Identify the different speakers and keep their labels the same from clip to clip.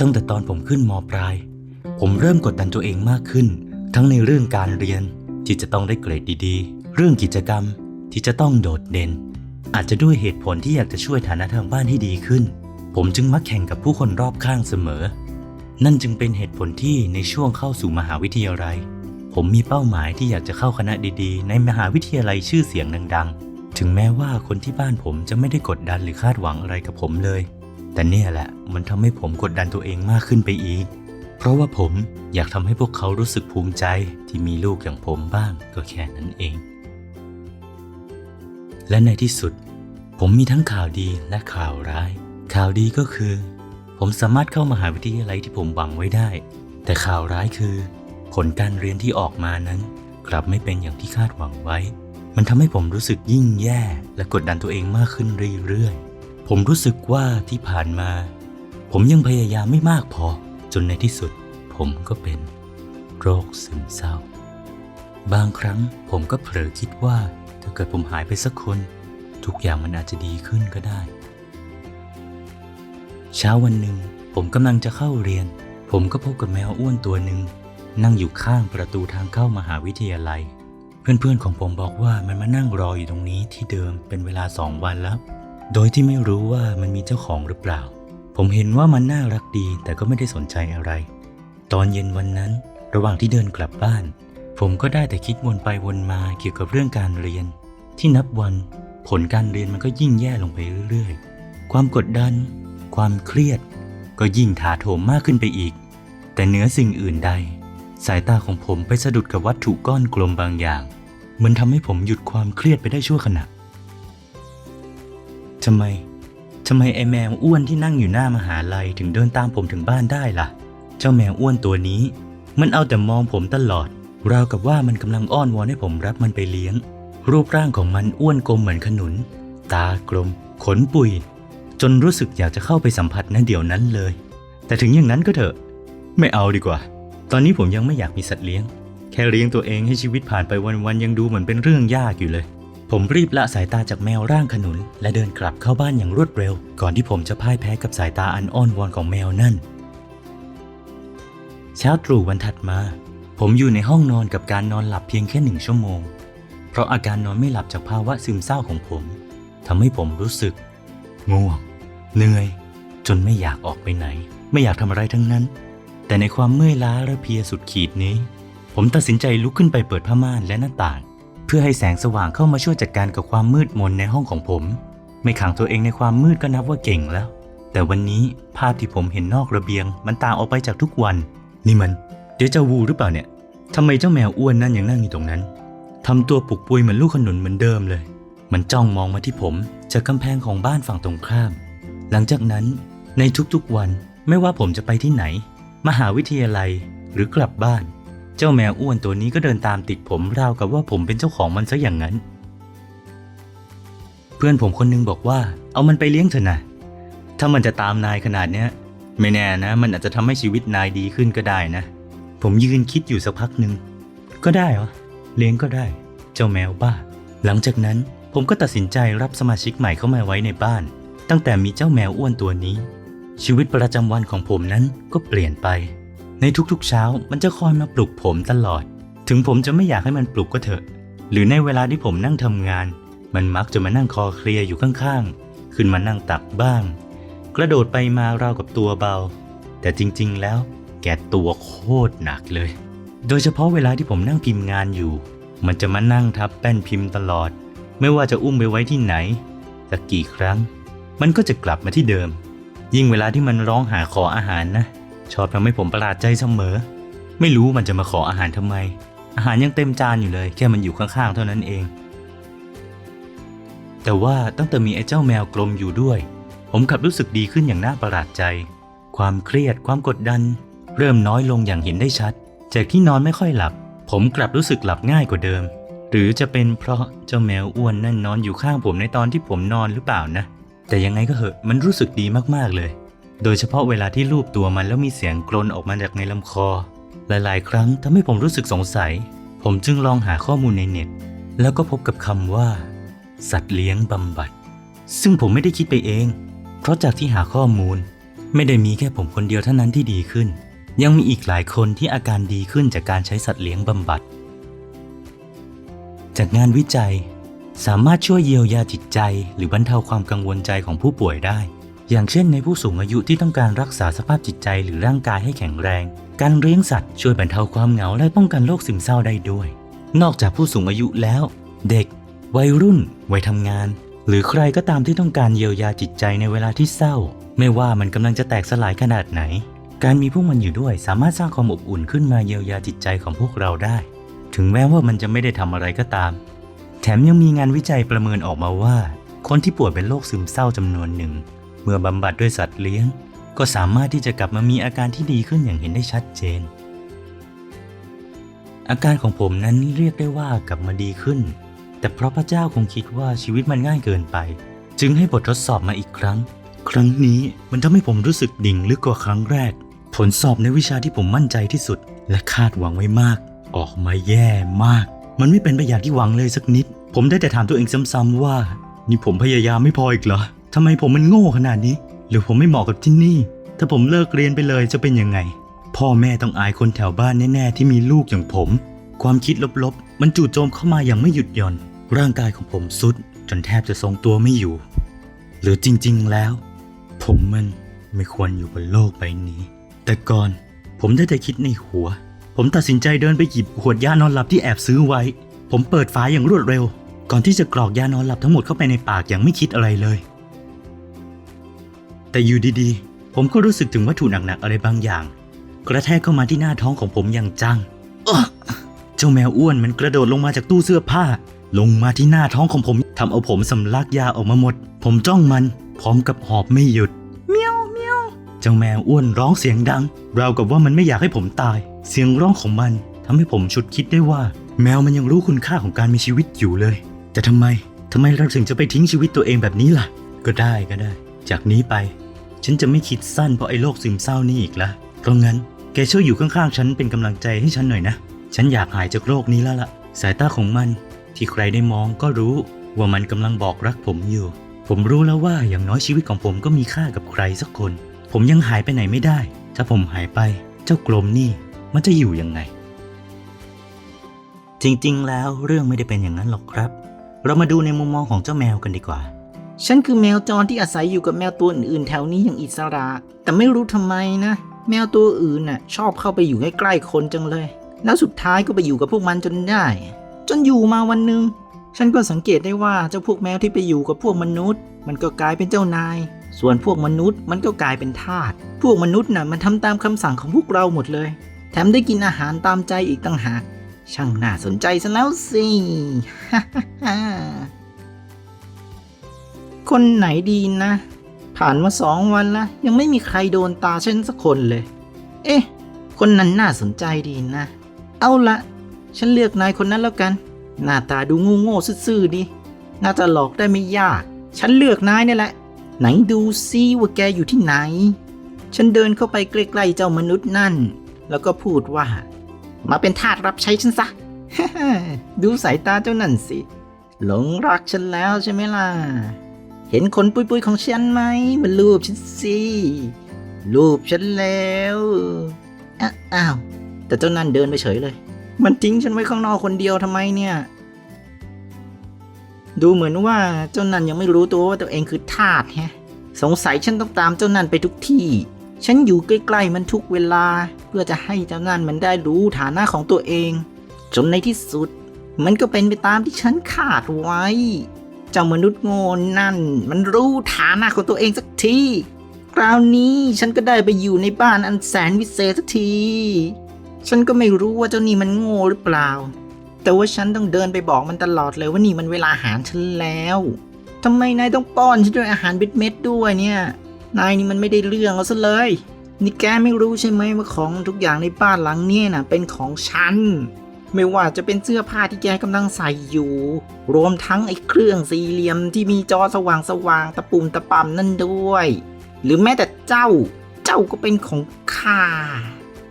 Speaker 1: ตั้งแต่ตอนผมขึ้นมปลาย ผมเริ่มกดดันตัวเองมากขึ้น ทั้งในเรื่องการเรียนที่จะต้องได้เกรดดีๆ เรื่องกิจกรรมที่จะต้องโดดเด่น อาจจะด้วยเหตุผลที่อยากจะช่วยฐานะทางบ้านให้ดีขึ้น ผมจึงมักแข่งกับผู้คนรอบข้างเสมอ นั่นจึงเป็นเหตุผลที่ในช่วงเข้าสู่มหาวิทยาลัย ผมมีเป้าหมายที่อยากจะเข้าคณะดีๆ ในมหาวิทยาลัยชื่อเสียงดัง ๆ ถึงแม้ว่าคนที่บ้านผมจะไม่ได้กดดันหรือคาดหวังอะไรกับผมเลย แต่เนี่ยแหละมันทำให้ผมกดดันตัวเองมากขึ้นไปอีก เพราะว่าผมอยากทำให้พวกเขารู้สึกภูมิใจที่มีลูกอย่างผมบ้างก็แค่นั้นเอง และในที่สุด ผมมีทั้งข่าวดีและข่าวร้าย ข่าวดีก็คือ ผมสามารถเข้ามหาวิทยาลัยที่ผมหวังไว้ได้ แต่ข่าวร้ายคือ ผลการเรียนที่ออกมานั้น กลับไม่เป็นอย่างที่คาดหวังไว้ มันทำให้ผมรู้สึกยิ่งแย่ และกดดันตัวเองมากขึ้นเรื่อยๆ ผมรู้สึกว่าที่ผ่านมา ผมยังพยายามไม่มากพอ จนในที่สุด ผมก็เป็น โรคซึมเศร้า บางครั้งผมก็เผลอคิดว่า ถ้าเกิดผมหายไปสักคน ทุกอย่างมันอาจจะดีขึ้นก็ได้ เช้าวันหนึ่ง ผมกำลังจะเข้าเรียน ผมก็พบกับแมวอ้วนตัวหนึ่งนั่งอยู่ข้างประตูทางเข้ามหาวิทยาลัย เพื่อนๆของผมบอกว่ามันมานั่งรออยู่ตรงนี้ที่เดิมเป็นเวลาสองวันแล้ว โดยที่ไม่รู้ว่ามันมีเจ้าของหรือเปล่า ผมเห็นว่ามันน่ารักดีแต่ก็ไม่ได้สนใจอะไร ตอนเย็นวันนั้น ระหว่างที่เดินกลับบ้าน ผมก็ได้แต่คิดวนไปวนมาเกี่ยวกับเรื่องการเรียน ที่นับวันผลการเรียนมันก็ยิ่งแย่ลงไปเรื่อยๆ ความกดดัน ความเครียด ก็ยิ่งถาโถมมากขึ้นไปอีก แต่เหนือสิ่งอื่นใด สายตาของผมไปสะดุดกับวัตถุก้อนกลมบางอย่าง มันทำให้ผมหยุดความเครียดไปได้ชั่วขณะ ทำไม ทำไมไอแมวอ้วนที่นั่งอยู่หน้ามหาลัยถึงเดินตามผมถึงบ้านได้ล่ะ เจ้าแมวอ้วนตัวนี้ มันเอาแต่มองผมตลอด ราวกับว่ามันกำลังอ้อนวอนให้ผมรับมันไปเลี้ยง รูปร่างของมันอ้วนกลมเหมือนขนุน ตากลม ขนปุย จนรู้สึกอยากจะเข้าไปสัมผัสนั้นเดี๋ยวนั้นเลย แต่ถึงอย่างนั้นก็เถอะ ไม่เอาดีกว่า ตอนนี้ผมยังไม่อยากมีสัตว์เลี้ยง แค่เลี้ยงตัวเองให้ชีวิตผ่านไปวันๆยังดูเหมือนเป็นเรื่องยากอยู่เลย ผมรีบละสายตาจากแมวร่างขนุน และเดินกลับเข้าบ้านอย่างรวดเร็ว ก่อนที่ผมจะพ่ายแพ้กับสายตาอันอ้อนวอนของแมวนั่น เช้าตรู่วันถัดมา ผมอยู่ในห้องนอนกับการนอนหลับเพียงแค่หนึ่งชั่วโมง เพราะอาการนอนไม่หลับจากภาวะซึมเศร้าของผมทำให้ผมรู้สึก ง่วง เหนื่อย จนไม่อยากออกไปไหน ไม่อยากทำอะไรทั้งนั้น แต่ในความเมื่อยล้าและเพียสุดขีดนี้ ผมตัดสินใจลุกขึ้นไปเปิดผ้าม่านและหน้าต่าง เพื่อให้แสงสว่างเข้ามาช่วยจัดการกับความมืดมนในห้องของผม ไม่ขังตัวเองในความมืดก็นับว่าเก่งแล้ว แต่วันนี้ภาพที่ผมเห็นนอกระเบียง มันต่างออกไปจากทุกวัน นี่มัน เดจาวูหรือเปล่าเนี่ยทำไมเจ้าแมวอ้วนนั่นยังนั่งอยู่ตรงนั้นทำตัวปุกปุยเหมือนลูกขนุนเหมือนเดิมเลย มันจ้องมองมาที่ผมจากกำแพงของบ้านฝั่งตรงข้าม หลังจากนั้นในทุกๆวันไม่ว่าผมจะไปที่ไหน มหาวิทยาลัยหรือกลับบ้าน เจ้าแมวอ้วนตัวนี้ก็เดินตามติดผมราวกับว่าผมเป็นเจ้าของมันซะอย่างนั้น เพื่อนผมคนนึงบอกว่า เอามันไปเลี้ยงเถอะนะถ้ามันจะตามนายขนาดเนี้ย ไม่แน่นะ มันอาจจะทำให้ชีวิตนายดีขึ้นก็ได้นะ ผมยืนคิดอยู่สักพักหนึ่งก็ได้เหรอเลี้ยงก็ได้ เจ้าแมวบ้า หลังจากนั้นผมก็ตัดสินใจรับสมาชิกใหม่เข้ามาไว้ในบ้าน ตั้งแต่มีเจ้าแมวอ้วนตัวนี้ ชีวิตประจำวันของผมนั้นก็เปลี่ยนไป ในทุกๆเช้ามันจะคอยมาปลุกผมตลอด ถึงผมจะไม่อยากให้มันปลุกก็เถอะ หรือในเวลาที่ผมนั่งทำงาน มันมักจะมานั่งคอเคลียร์อยู่ข้างๆ ขึ้นมานั่งตักบ้าง กระโดดไปมาราวกับตัวเบา แต่จริงๆแล้วแกตัวโคตรหนักเลย โดยเฉพาะเวลาที่ผมนั่งพิมพ์งานอยู่ มันจะมานั่งทับแป้นพิมพ์ตลอด ไม่ว่าจะอุ้มไปไว้ที่ไหนสักกี่ครั้ง มันก็จะกลับมาที่เดิม ยิ่งเวลาที่มันร้องหาขออาหารนะ ชอบทำให้ผมประหลาดใจเสมอ ไม่รู้มันจะมาขออาหารทำไม อาหารยังเต็มจานอยู่เลย แค่มันอยู่ข้างๆ เท่านั้นเอง แต่ว่าตั้งแต่มีไอ้เจ้าแมวกลมอยู่ด้วย ผมกลับรู้สึกดีขึ้นอย่างน่าประหลาดใจ ความเครียดความกดดัน เริ่มน้อยลงอย่างเห็นได้ชัด จากที่นอนไม่ค่อยหลับ ผมกลับรู้สึกหลับง่ายกว่าเดิม หรือจะเป็นเพราะเจ้าแมวอ้วนนั่นนอนอยู่ข้างผมในตอนที่ผมนอนหรือเปล่านะ แต่ยังไงก็เหอะมันรู้สึกดีมากๆเลย โดยเฉพาะเวลาที่ลูบตัวมันแล้วมีเสียงกรนออกมาจากในลำคอ หลายๆ ครั้งทำให้ผมรู้สึกสงสัย ผมจึงลองหาข้อมูลในเน็ต แล้วก็พบกับคำว่า สัตว์เลี้ยงบำบัด ซึ่งผมไม่ได้คิดไปเอง เพราะจากที่หาข้อมูล ไม่ได้มีแค่ผมคนเดียวเท่านั้นที่ดีขึ้น ยังมีอีกหลายคนที่อาการดีขึ้นจากการใช้สัตว์เลี้ยงบำบัด จากงานวิจัย สามารถช่วยเยียวยาจิตใจ หรือบรรเทาความกังวลใจของผู้ป่วยได้ อย่างเช่นในผู้สูงอายุที่ต้องการรักษาสภาพจิตใจหรือร่างกายให้แข็งแรง การเลี้ยงสัตว์ช่วยบรรเทาความเหงาและป้องกันโรคซึมเศร้าได้ด้วย นอกจากผู้สูงอายุแล้ว เด็ก วัยรุ่น วัยทำงาน หรือใครก็ตามที่ต้องการเยียวยาจิตใจในเวลาที่เศร้า ไม่ว่ามันกำลังจะแตกสลายขนาดไหน การมีพวกมันอยู่ด้วยสามารถสร้างความอบอุ่นขึ้นมาเยียวยาจิตใจของพวกเราได้ ถึงแม้ว่ามันจะไม่ได้ทำอะไรก็ตาม แถมยังมีงานวิจัยประเมินออกมาว่า คนที่ป่วยเป็นโรคซึมเศร้าจำนวนหนึ่ง เมื่อบำบัดด้วยสัตว์เลี้ยง ก็สามารถที่จะกลับมามีอาการที่ดีขึ้นอย่างเห็นได้ชัดเจน อาการของผมนั้นเรียกได้ว่ากลับมาดีขึ้น แต่เพราะพระเจ้าคงคิดว่าชีวิตมันง่ายเกินไป จึงให้บททดสอบมาอีกครั้ง ครั้งนี้มันทำให้ผมรู้สึกดิ่งลึกกว่าครั้งแรก ผลสอบในวิชาที่ผมมั่นใจที่สุด และคาดหวังไว้มาก ออกมาแย่มาก มันไม่เป็นไปอย่างที่หวังเลยสักนิด ผมได้แต่ถามตัวเองซ้ำๆว่า นี่ผมพยายามไม่พออีกเหรอ ทำไมผมมันโง่ขนาดนี้ หรือผมไม่เหมาะกับที่นี่ ถ้าผมเลิกเรียนไปเลยจะเป็นยังไง พ่อแม่ต้องอายคนแถวบ้านแน่ๆที่มีลูกอย่างผม ความคิดลบๆ มันจู่โจมเข้ามาอย่างไม่หยุดหย่อน ร่างกายของผมสุด จนแทบจะทรงตัวไม่อยู่ หรือจริงๆแล้ว ผมมันไม่ควรอยู่บนโลกใบนี้ แต่ก่อนผมได้แต่คิดในหัว ผมตัดสินใจเดินไปหยิบขวดยานอนหลับที่แอบซื้อไว้ ผมเปิดฝาอย่างรวดเร็ว ก่อนที่จะกรอกยานอนหลับทั้งหมดเข้าไปในปากอย่างไม่คิดอะไรเลย แต่อยู่ดีๆ ผมก็รู้สึกถึงวัตถุหนักๆอะไรบางอย่าง กระแทกเข้ามาที่หน้าท้องของผมอย่างจังอ๊ะเจ้าแมวอ้วนมันกระโดดลงมาจากตู้เสื้อผ้า ลงมาที่หน้าท้องของผมทำเอาผมสำลักยาออกมาหมด ผมจ้องมันพร้อมกับหอบไม่หยุดเมียวเมียวเจ้าแมวอ้วนร้องเสียงดัง ราวกับว่ามันไม่อยากให้ผมตาย เสียงร้องของมันทำให้ผมฉุดคิดได้ว่า แมวมันยังรู้คุณค่าของการมีชีวิตอยู่เลย แต่ทำไมทำไมเราถึงจะไปทิ้งชีวิตตัวเองแบบนี้ล่ะ ก็ได้ก็ได้ จากนี้ไป ฉันจะไม่คิดสั้นเพราะไอ้โรคซึมเศร้านี่อีกละเพราะงั้นแกช่วยอยู่ข้างๆ ฉันเป็นกำลังใจให้ฉันหน่อยนะ ฉันอยากหายจากโรคนี้แล้วล่ะ สายตาของมัน ที่ใครได้มองก็รู้ว่ามันกำลังบอกรักผมอยู่ ผมรู้แล้วว่าอย่างน้อยชีวิตของผมก็มีค่ากับใครสักคน ผมยังหายไปไหนไม่ได้ ถ้าผมหายไป เจ้ากลมนี่ มันจะอยู่ยังไง จริงๆ แล้วเรื่องไม่ได้เป็นอย่างนั้นหรอกครับ เรามาดูในมุมมองของเจ้าแมวกันดีกว่า
Speaker 2: ฉันคือแมวจรที่อาศัยอยู่กับแมวตัวอื่นๆ แถวนี้อย่างอิสระ แต่ไม่รู้ทำไมนะ แมวตัวอื่นน่ะชอบเข้าไปอยู่ใกล้ๆคนจังเลย แล้วสุดท้ายก็ไปอยู่กับพวกมันจนได้ จนอยู่มาวันหนึ่งฉันก็สังเกตได้ว่าเจ้าพวกแมวที่ไปอยู่กับพวกมนุษย์ มันก็กลายเป็นเจ้านาย ส่วนพวกมนุษย์มันก็กลายเป็นทาส พวกมนุษย์น่ะมันทำตามคำสั่งของพวกเราหมดเลย แถมได้กินอาหารตามใจอีกต่างหาก ช่างน่าสนใจซะแล้วสิฮ่าฮ่า คนไหนดีนะ ผ่านมาสองวันละยังไม่มีใครโดนตาฉันสักคนเลย เอ๊ะ คนนั้นน่าสนใจดีนะ เอาละฉันเลือกนายคนนั้นแล้วกัน หน้าตาดูงูโง่ซื่อๆดี น่าจะหลอกได้ไม่ยาก ฉันเลือกนายนี่แหละ ไหนดูซิว่าแกอยู่ที่ไหน ฉันเดินเข้าไปใกล้ๆเจ้ามนุษย์นั่น แล้วก็พูดว่า มาเป็นทาสรับใช้ฉันซะ ดูสายตาเจ้านั่นสิ หลงรักฉันแล้วใช่ไหมล่ะ เห็นขนปุยๆของฉันไหมมันรูปฉันสิรูปฉันแล้วอะอ้าวแต่เจ้านั่นเดินไปเฉยเลย มันทิ้งฉันไว้ข้างนอกคนเดียวทำไมเนี่ย ดูเหมือนว่าเจ้านั่นยังไม่รู้ตัวว่าตัวเองคือทาสแฮะ สงสัยฉันต้องตามเจ้านั่นไปทุกที่ ฉันอยู่ใกล้ๆมันทุกเวลา เพื่อจะให้เจ้านั่นมันได้รู้ฐานะของตัวเอง จนในที่สุด มันก็เป็นไปตามที่ฉันคาดไว้ เจ้ามนุษย์โง่นั่น มันรู้ฐานะของตัวเองสักที คราวนี้ฉันก็ได้ไปอยู่ในบ้านอันแสนวิเศษสักที ฉันก็ไม่รู้ว่าเจ้านี่มันโง่หรือเปล่า แต่ว่าฉันต้องเดินไปบอกมันตลอดเลยว่านี่มันเวลาอาหารฉันแล้วทำไมนายต้องป้อนฉันด้วยอาหารเม็ดๆด้วยเนี่ย นายนี่มันไม่ได้เรื่องเอาซะเลย นี่แกไม่รู้ใช่ไหมว่าของทุกอย่างในบ้านหลังนี่ยนะเป็นของฉัน ไม่ว่าจะเป็นเสื้อผ้าที่แกกำลังใส่อยู่ รวมทั้งไอ้เครื่องสี่เหลี่ยมที่มีจอสว่างสว่างๆตะปุ่มตะปำนั่นด้วย หรือแม้แต่เจ้า เจ้าก็เป็นของข้า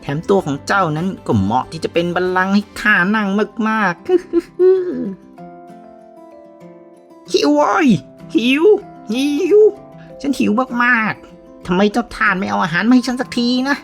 Speaker 2: แถมตัวของเจ้านั้นก็เหมาะที่จะเป็นบัลลังก์ให้ข้านั่งมากๆหิวโว้ยหิว หิว ฉันหิวมากๆทำไมเจ้าทานไม่เอาอาหารมาให้ฉันสักทีนะ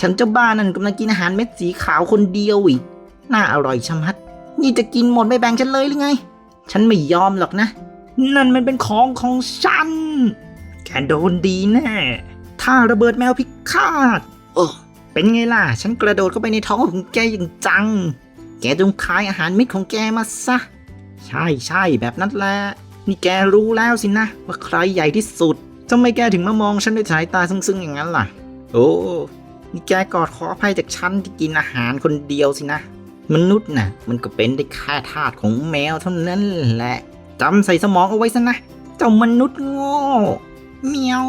Speaker 2: ฉันเจ้าบ้านั่นกำลังกินอาหารเม็ดสีขาวคนเดียวอีก น่าอร่อยชะมัด นี่จะกินหมดไม่แบ่งฉันเลยหรือไง ฉันไม่ยอมหรอกนะ นั่นมันเป็นของของฉัน แกโดนดีแน่ถ้าระเบิดแมวพิฆาตโอ้เป็นไงล่ะ ฉันกระโดดเข้าไปในท้องของแกอย่างจัง แกจงคายอาหารเม็ดของแกมาซะ ใช่ใช่แบบนั้นแหละ นี่แกรู้แล้วสินะ ว่าใครใหญ่ที่สุดทำไมแกถึงมามองฉันด้วยสายตาซึ้งๆอย่างนั้นล่ะ โอ้ นี่แกกอดขออภัยจากฉันที่กินอาหารคนเดียวสินะ มนุษย์น่ะ มันก็เป็นได้แค่ทาสของแมวเท่านั้นแหละจำใส่สมองเอาไว้ซะนะ เจ้ามนุษย์โง่เมียว